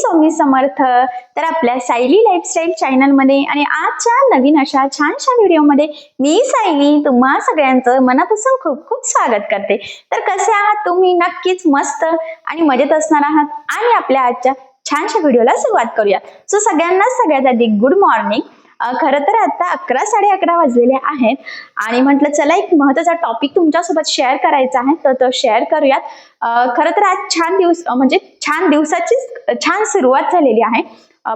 स्वामी समर्थ. तर आपल्या सायली लाईफस्टाईल चॅनलमध्ये आणि आजच्या नवीन अशा छानशा व्हिडिओमध्ये मी सायली तुम्हा सगळ्यांचं मनापासून खूप खूप स्वागत करते. तर कसे आहात तुम्ही? नक्कीच मस्त आणि मजेत असणार आहात. आणि आपल्या आजच्या छानशा व्हिडिओला सुरुवात करूया सो सगळ्यांना सगळ्यात आधी गुड मॉर्निंग खरं तर आता अकरा साडे अकरा वाजलेले आहेत आणि म्हटलं चला एक महत्त्वाचा टॉपिक तुमच्यासोबत शेअर करायचा आहे. तर तो शेअर करूयात. खर खरं तर आज छान दिवस म्हणजे छान दिवसाची छान सुरुवात झालेली आहे.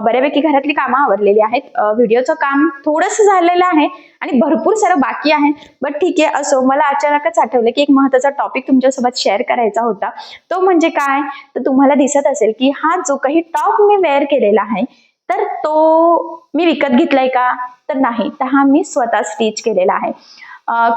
बऱ्यापैकी घरातली कामं आवरलेली आहेत. व्हिडिओचं काम थोडंसं झालेलं आहे आणि भरपूर सारं बाकी आहे. बट ठीक आहे असो मला अचानकच आठवलं की एक महत्त्वाचा टॉपिक तुमच्यासोबत शेअर करायचा होता. तो म्हणजे काय? तर तुम्हाला दिसत असेल की हा जो काही टॉप मी वेअर केलेला आहे तर तो मी विकत घेतलाय का? तर नाही. तर हा मी स्वतः स्टिच केलेला आहे.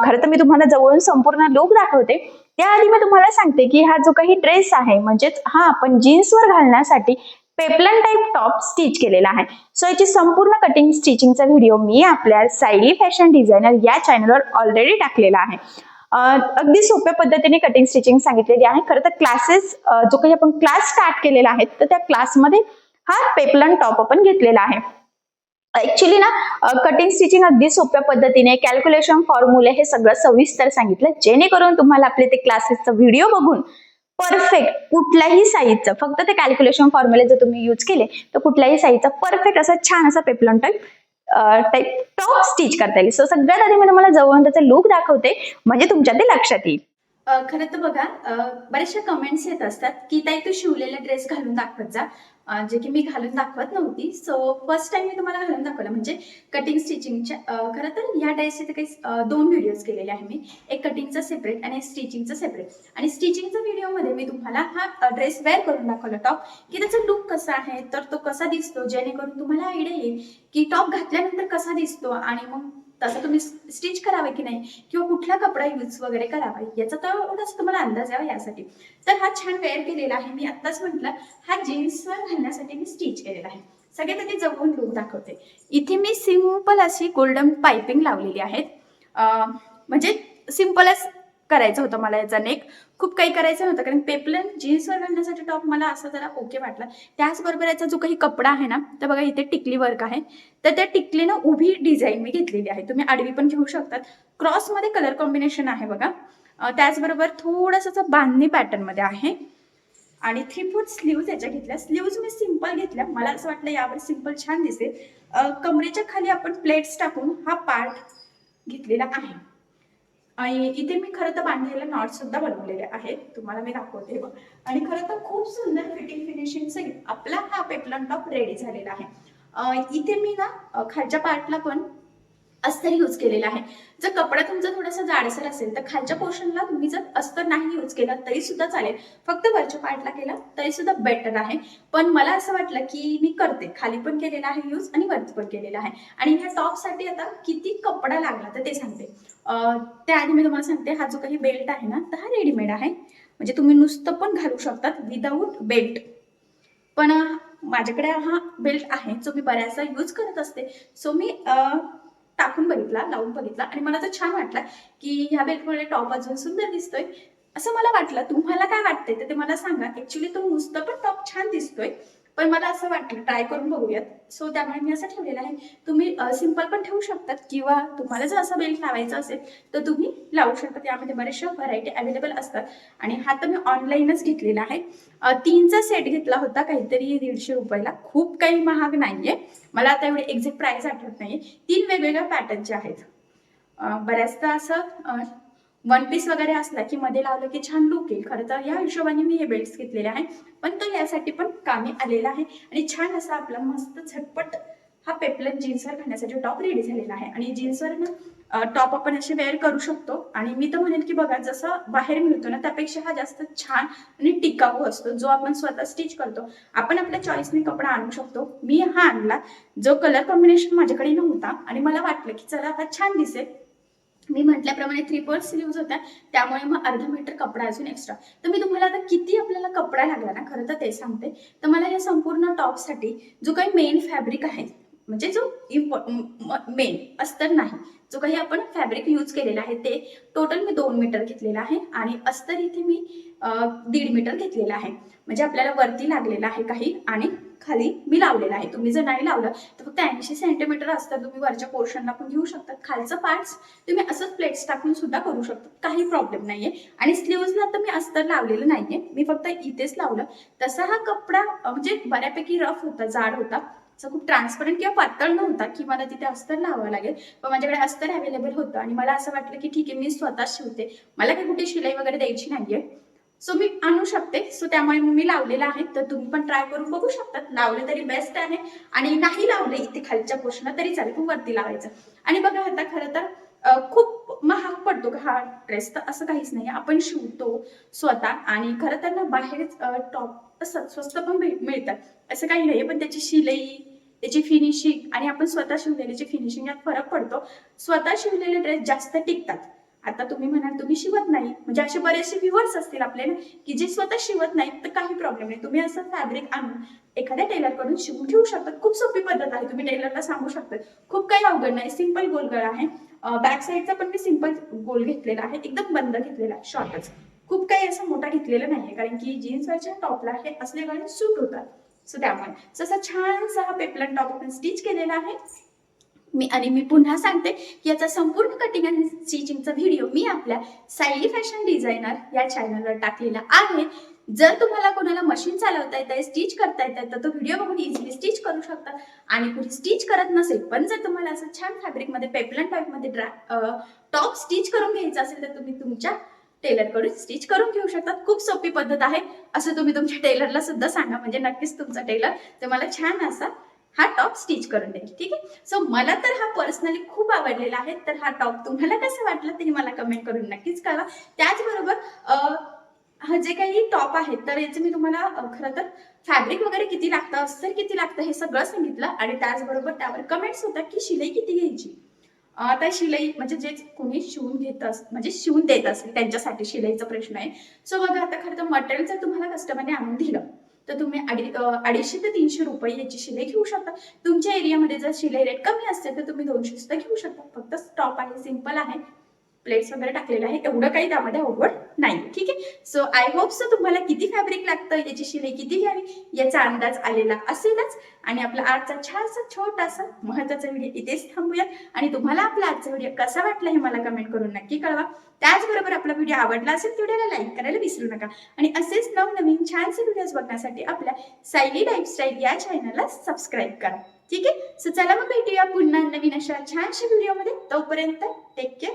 खरं तर मी तुम्हाला जवळून संपूर्ण लुक दाखवते. त्याआधी मी तुम्हाला सांगते की हा जो काही ड्रेस आहे म्हणजेच हा आपण जीन्सवर घालण्यासाठी पेपलन टाईप टॉप स्टिच केलेला आहे. सो याची संपूर्ण कटिंग स्टिचिंगचा व्हिडिओ मी आपल्या सायली फॅशन डिझायनर या चॅनलवर ऑलरेडी टाकलेला आहे. अगदी सोप्या पद्धतीने कटिंग स्टिचिंग सांगितलेली आहे. खरं तर क्लासेस जो काही आपण क्लास स्टार्ट केलेला आहे तर त्या क्लासमध्ये हा पेपलन टॉप आपण घेतलेला आहे. ऍक्च्युली ना कटिंग स्टिचिंग अगदी सोप्या पद्धतीने कॅल्क्युलेशन फॉर्म्युले हे सगळं सविस्तर सांगितलं जेणेकरून तुम्हाला आपले ते क्लासेसचा व्हिडिओ बघून परफेक्ट कुठल्याही साईजचं फक्त ते कॅल्क्युलेशन फॉर्म्युले जर तुम्ही यूज केले तर कुठल्याही साईजचा परफेक्ट असा छान असा peplum type type top stitch करता येईल. सो सगळ्यात आधी मी तुम्हाला जवळून त्याचा लुक दाखवते म्हणजे तुमच्या ते लक्षात येईल. खरं तर बघा बऱ्याचशा कमेंट्स येत असतात की ताई तू शिवलेला ड्रेस घालून दाखवत जा. जे की मी घालून दाखवत नव्हती. सो फर्स्ट टाइम मी तुम्हाला घालून दाखवलं. म्हणजे कटिंग स्टिचिंगच्या खरं तर या ड्रेसचे तर काही दोन व्हिडिओज केलेले आहे मी. एक कटिंगचा सेपरेट आणि स्टिचिंगचा सेपरेट आणि स्टिचिंगच्या व्हिडिओमध्ये मी तुम्हाला हा ड्रेस वेअर करून दाखवला टॉप की त्याचा लुक कसा आहे तर तो कसा दिसतो जेणेकरून तुम्हाला आयडिया येईल की टॉप घातल्यानंतर कसा दिसतो आणि मग तसं तुम्ही स्टिच करावे की नाही? किंवा कुठला कपडा यूज वगैरे करावा? याचा तर एवढाच तुम्हाला अंदाज यावा यासाठी. तर हा छान वेअर केलेला आहे. मी आत्ताच म्हटलं हा जीन्सवर घालण्यासाठी मी स्टिच केलेला आहे. सगळ्यात आधी जवळून लुक दाखवते. इथे मी सिंपल अशी गोल्डन पायपिंग लावलेली आहेत. म्हणजे म्हणजे सिम्पलच करायचं होतं मला याचा नेक खूप काही करायचं नव्हतं. कारण पेपलन जीन्सवर घालण्यासाठी टॉप मला असं जरा ओके वाटला. त्याचबरोबर याचा जो काही कपडा आहे ना तर बघा इथे टिकली वर्क आहे. तर त्या टिकलीनं उभी डिझाईन मी घेतलेली आहे. तुम्ही आडवी पण घेऊ शकतात. क्रॉसमध्ये कलर कॉम्बिनेशन आहे बघा. त्याचबरोबर थोडंसं बांधणी पॅटर्नमध्ये आहे. आणि थ्री फोर्थ स्लीव्ज याच्या घेतल्या. स्लीव्ज मी सिंपल घेतल्या. मला असं वाटलं यावर सिंपल छान दिसेल. कमरेच्या खाली आपण प्लेट्स टाकून हा पार्ट घेतलेला आहे. आणि इथे मी खरं तर बांधलेले नॉट सुद्धा बनवलेले आहेत. तुम्हाला मी दाखवते बघ. आणि खरं तर खूप सुंदर फिटिंग फिनिशिंग सगळी आपला हा पेपलन टॉप रेडी झालेला आहे. इथे मी ना खालच्या पार्टला पण अस्तर यूज केलेला आहे. जर कपडा तुमचा थोडासा जाडसर असेल तर खालच्या पोर्शनला तुम्ही जर अस्तर नाही यूज केला तरी सुद्धा चालेल. फक्त वरच्या पार्टला केला तरी सुद्धा बेटर आहे. पण मला असं वाटलं की मी करते. खाली पण केलेला आहे यूज आणि वरती पण केलेला आहे. आणि ह्या टॉपसाठी आता किती कपडा लागला तर ते सांगते. त्याआधी मी तुम्हाला सांगते हा जो काही बेल्ट आहे ना तर हा रेडीमेड आहे. म्हणजे तुम्ही नुसतं पण घालू शकतात विदाऊट बेल्ट पण माझ्याकडे हा बेल्ट आहे जो मी बऱ्याचदा यूज करत असते. सो मी टाकून बघितला लावून बघितला आणि मला तर छान वाटला की ह्या बेल्टमुळे टॉप अजून सुंदर दिसतोय. असं मला वाटलं. तुम्हाला काय वाटतंय? तर ते मला सांगा. ऍक्च्युली तो नुसतं पण टॉप छान दिसतोय. पण मला असं वाटलं ट्राय करून बघूयात. सो त्यामुळे मी असं ठेवलेलं आहे. तुम्ही सिंपल पण ठेवू शकतात किंवा तुम्हाला जर असं बेल्ट लावायचा असेल तर तुम्ही लावू शकता. त्यामध्ये बऱ्याचशा व्हरायटी अवेलेबल असतात. आणि हा तर मी ऑनलाईनच घेतलेला आहे. तीनचा सेट घेतला होता काहीतरी दीडशे रुपयाला. खूप काही महाग नाहीये. मला आता एवढी एक्झॅक्ट प्राईस आठवत नाहीये. तीन वेगवेगळ्या पॅटर्नचे आहेत. बऱ्याचदा असं वन पीस वगैरे असला की मध्ये लावलं की छान लुक येईल. खरं तर या हिशोबाने मी हे बेल्ट घेतलेले आहे. पण तो यासाठी पण कामी आलेला आहे. आणि छान असा आपला मस्त झटपट हा पेपलन जीन्सवर घालण्यासाठी टॉप रेडी झालेला आहे. आणि जीन्सवर ना टॉप आपण असे वेअर करू शकतो. आणि मी तर म्हणेन की बघा जसं बाहेर मिळतो ना त्यापेक्षा हा जास्त छान आणि टिकाऊ असतो. जो आपण स्वतः स्टिच करतो. आपण आपल्या चॉईसने कपडा आणू शकतो. मी हा आणला. जो कलर कॉम्बिनेशन माझ्याकडे नव्हता. आणि मला वाटलं की चला हा छान दिसेल. मी म्हटल्याप्रमाणे थ्री फोर्थ स्लीव्ज होत्या त्यामुळे मग अर्धा मीटर कपडा अजून एक्स्ट्रा तर मी तुम्हाला आता किती आपल्याला कपडा लागला ना खरं तर ते सांगते. तर मला या संपूर्ण टॉपसाठी जो काही मेन फॅब्रिक आहे म्हणजे जो मेन अस्तर नाही जो काही आपण फॅब्रिक यूज केलेला आहे ते टोटल मी दोन मीटर घेतलेलं आहे आणि अस्तर इथे मी दीड मीटर घेतलेला आहे. म्हणजे आपल्याला वरती लागलेलं आहे काही आणि खाली मी लावलेलं आहे. तुम्ही जर नाही लावलं तर फक्त ऐंशी सेंटीमीटर अस्तर तुम्ही वरच्या पोर्शनला पण घेऊ शकतात. खालचं पार्ट्स तुम्ही असंच प्लेट्स टाकून सुद्धा करू शकता काही प्रॉब्लेम नाहीये. आणि स्लीव्हजला तर मी अस्तर लावलेलं नाहीये. मी फक्त इथेच लावलं. तसा हा कपडा म्हणजे बऱ्यापैकी रफ होता जाड होता. असं खूप ट्रान्सपरंट किंवा पातळ नव्हता की मला तिथे अस्तर लावावं लागेल. पण माझ्याकडे अस्तर अवेलेबल होतं आणि मला असं वाटलं की ठीक आहे मी स्वतः शिवते. मला काही कुठे शिलाई वगैरे द्यायची नाहीये. सो मी आणू शकते. सो त्यामुळे मी लावलेलं आहे. तर तुम्ही पण ट्राय करून बघू शकतात. लावले तरी बेस्ट आहे आणि नाही लावले इथे खालच्या पोर्शनला तरी चालेल. पण वरती लावायचं. आणि बघा आता खरं तर खूप महाग पडतो का हा ड्रेस तर असं काहीच नाही. आपण शिवतो स्वतः आणि खरं त्यांना बाहेरच टॉप असं स्वस्त पण मिळतात. असं काही नाही पण त्याची शिलाई त्याची फिनिशिंग आणि आपण स्वतः शिवलेल्याची फिनिशिंग यात फरक पडतो स्वतः शिवलेले ड्रेस जास्त टिकतात. आता तुम्ही म्हणाल तुम्ही शिवत नाही. म्हणजे असे बरेचसे व्ह्युअर्स असतील आपले ना की जे स्वतः शिवत नाही तर काही प्रॉब्लेम नाही. तुम्ही असं फॅब्रिक आणून एखाद्या टेलरकडून शिवून घेऊ शकतात खूप सोपी पद्धत आहे. तुम्ही टेलरला सांगू शकता. खूप काही अवघड नाही. सिंपल गोलगळ आहे. बॅक साईडचा पण मी सिंपल गोल घेतलेला आहे. एकदम बंद घेतलेला आहे. शॉर्टच खूप काही असं मोठा घेतलेला नाहीये. कारण की जीन्सवरच्या टॉपला हे असले गाणे सूट होतात. सो त्यामुळे. So असा छानसा हा पेपलन टॉप आपण स्टिच केलेला आहे. मी आणि मी पुन्हा सांगते की याचा संपूर्ण कटिंग आणि स्टिचिंगचा व्हिडिओ मी आपल्या सायली फॅशन डिझायनर या चॅनलवर टाकलेला आहे. जर तुम्हाला कोणाला मशीन चालवता येत आहे स्टिच करता येत आहे तर तो व्हिडिओ बघून इझिली स्टिच करू शकता. आणि कुणी स्टिच करत नसेल पण जर तुम्हाला असं छान फॅब्रिकमध्ये पेपलन टाईपमध्ये ड्रा टॉप स्टिच करून घ्यायचं असेल तर तुम्ही तुमच्या टेलरकडून स्टिच करून घेऊ शकतात खूप सोपी पद्धत आहे. असं तुम्ही तुमच्या टेलरला सुद्धा सांगा. म्हणजे नक्कीच तुमचा टेलर तुम्हाला छान असा हा टॉप स्टिच करून देईल ठीक आहे? सो मला तर हा पर्सनली खूप आवडलेला आहे. तर हा टॉप तुम्हाला कसं वाटलं ते मला कमेंट करून नक्कीच कळवा. त्याचबरोबर हा जे काही टॉप आहेत तर याचे मी तुम्हाला खरं तर फॅब्रिक वगैरे किती लागतं अस्तर किती लागतं हे सगळं सांगितलं. आणि त्याचबरोबर त्यावर कमेंट्स होतात की शिलाई किती घ्यायची. आता शिलाई म्हणजे जे कोणी शिवून घेत अस म्हणजे शिवून देत असेल त्यांच्यासाठी शिलाईचा प्रश्न आहे. सो बघा आता खरं तर मटेरियल जर तुम्हाला कस्टमरने आणून दिलं तर तुम्ही अडी अडीचशे ते तीनशे रुपये याची शिलाई घेऊ शकता. तुमच्या एरियामध्ये जर शिलाई रेट कमी असते तर तुम्ही दोनशे सुद्धा घेऊ शकता. फक्त स्टॉप आहे सिंपल आहे. प्लेट्स वगैरे टाकलेलं आहे एवढं काही त्यामध्ये अवघड नाही. ठीक आहे? सो आय होप सो तुम्हाला किती फॅब्रिक लागतं याची शिलाई किती घ्यावी याचा अंदाज आलेला असेलच. आणि आपला आजचा छानसा छोटासा महत्त्वाचा व्हिडिओ इथेच थांबूया आणि तुम्हाला आपला आजचा व्हिडिओ कसा वाटला हे मला कमेंट करून नक्की कळवा. त्याचबरोबर आपला व्हिडिओ आवडला असेल व्हिडिओला लाईक करायला विसरू नका. आणि असेच नवनवीन छानसे व्हिडिओज बघण्यासाठी आपल्या सायली लाईफस्टाईल या चॅनलला सबस्क्राईब करा. ठीक आहे? सो चला मग भेटूया पुन्हा नवीन अशा छानशा व्हिडिओमध्ये तोपर्यंत टेक केअर